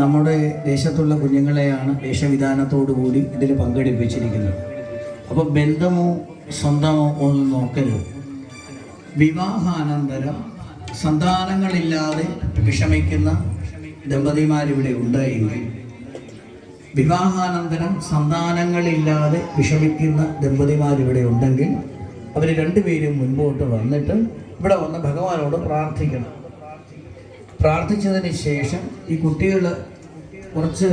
നമ്മുടെ ദേശത്തുള്ള കുഞ്ഞുങ്ങളെയാണ് വേഷവിധാനത്തോടു കൂടി ഇതിൽ പങ്കെടുപ്പിച്ചിരിക്കുന്നത്. അപ്പോൾ ബന്ധമോ സ്വന്തമോ ഒന്നും നോക്കരുത്. വിവാഹാനന്തരം സന്താനങ്ങളില്ലാതെ വിഷമിക്കുന്ന ദമ്പതിമാരിവിടെ ഉണ്ട് എങ്കിൽ വിവാഹാനന്തരം സന്താനങ്ങളില്ലാതെ വിഷമിക്കുന്ന ദമ്പതിമാരിവിടെ ഉണ്ടെങ്കിൽ അവർ രണ്ടുപേരും മുൻപോട്ട് വന്നിട്ട് ഇവിടെ വന്ന് ഭഗവാനോട് പ്രാർത്ഥിക്കണം. പ്രാർത്ഥിച്ചതിന് ശേഷം ഈ കുട്ടികൾ കുറച്ച്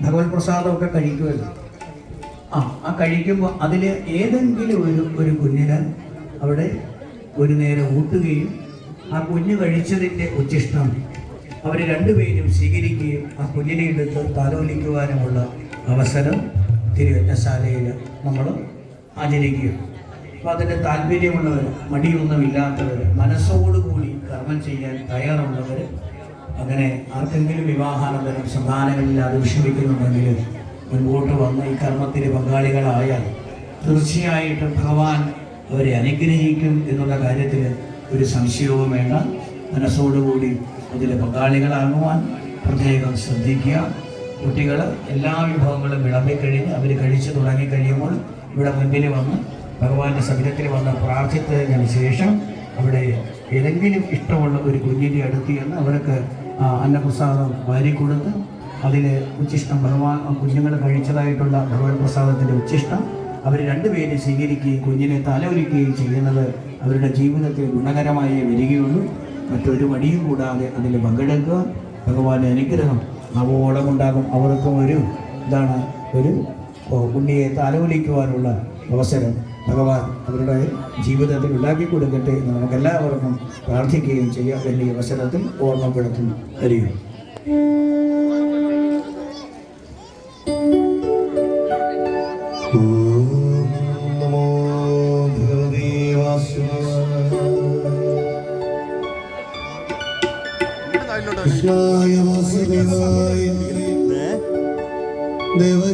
ഭഗവത് പ്രസാദമൊക്കെ കഴിക്കുമല്ലോ. ആ ആ കഴിക്കുമ്പോൾ അതിൽ ഏതെങ്കിലും ഒരു ഒരു കുഞ്ഞിന് അവിടെ ഒരു നേരം ഊട്ടുകയും ആ കുഞ്ഞ് കഴിച്ചതിന്റെ ഉച്ചിഷ്ടം അവർ രണ്ടുപേരും സ്വീകരിക്കുകയും ആ കുഞ്ഞിനെ എടുത്ത് താലോലിക്കുവാനുമുള്ള അവസരം തിരുവറ്റശാലയിൽ നമ്മൾ ആചരിക്കുക അപ്പോൾ അതിന്റെ താല്പര്യമുള്ളവർ മടിയൊന്നുമില്ലാത്തവർ മനസ്സോടുകൂടി കർമ്മം ചെയ്യാൻ തയ്യാറുള്ളവർ അങ്ങനെ ആർക്കെങ്കിലും വിവാഹാനന്തരം സന്താനങ്ങളില്ലാതെ വിഷമിക്കുന്നുണ്ടെങ്കിൽ മുൻപോട്ട് വന്ന് ഈ കർമ്മത്തിന് പങ്കാളികളായാൽ തീർച്ചയായിട്ടും ഭഗവാൻ അവരെ അനുഗ്രഹിക്കും എന്നുള്ള കാര്യത്തിൽ ഒരു സംശയവും വേണ്ട. മനസ്സോടുകൂടി അതിൽ പങ്കാളികളാകുവാൻ പ്രത്യേകം ശ്രദ്ധിക്കുക. കുട്ടികൾ എല്ലാ വിഭവങ്ങളും വിളമ്പിക്കഴിഞ്ഞ് അവർ കഴിച്ചു തുടങ്ങിക്കഴിയുമ്പോൾ ഇവിടെ മുൻപിൽ വന്ന് ഭഗവാന്റെ സവിധത്തിൽ വന്ന് പ്രാർത്ഥിച്ചതിന് ശേഷം അവിടെ ഏതെങ്കിലും ഇഷ്ടമുള്ള ഒരു കുഞ്ഞിന്റെ അടുത്ത് ചെന്ന് അവർക്ക് അന്നപ്രസാദം വാരി കൊടുത്ത് അതിൽ ഉച്ചിഷ്ടം ഭഗവാൻ കുഞ്ഞുങ്ങൾ കഴിച്ചതായിട്ടുള്ള ഭഗവാൻ പ്രസാദത്തിന്റെ ഉച്ചിഷ്ടം അവർ രണ്ടുപേരും സ്വീകരിക്കുകയും കുഞ്ഞിനെ തലൊലിക്കുകയും ചെയ്യുന്നത് അവരുടെ ജീവിതത്തിൽ ഗുണകരമായി വരികയുള്ളൂ. മറ്റൊരു മടിയും കൂടാതെ അതിൽ പങ്കെടുക്കുക. ഭഗവാന്റെ അനുഗ്രഹം അവോളം അവർക്കും ഒരു ഇതാണ് ഒരു കുഞ്ഞിയെ ഉണ്ണിയെ താലോലിക്കുവാനുള്ള അവസരം. ഭഗവാൻ അവരുടെ ജീവിതത്തിൽ ഉണ്ടാക്കി കൊടുക്കട്ടെ എന്ന് നമുക്കെല്ലാവർക്കും പ്രാർത്ഥിക്കുകയും ചെയ്യാം. വലിയ അവസരത്തിൽ ഓർമ്മപ്പെടുത്തും കഴിയും ഓം. നമോ ഭഗവതേ വാസുദേവായ കൃഷ്ണായ വാസുദേവായ ദേവ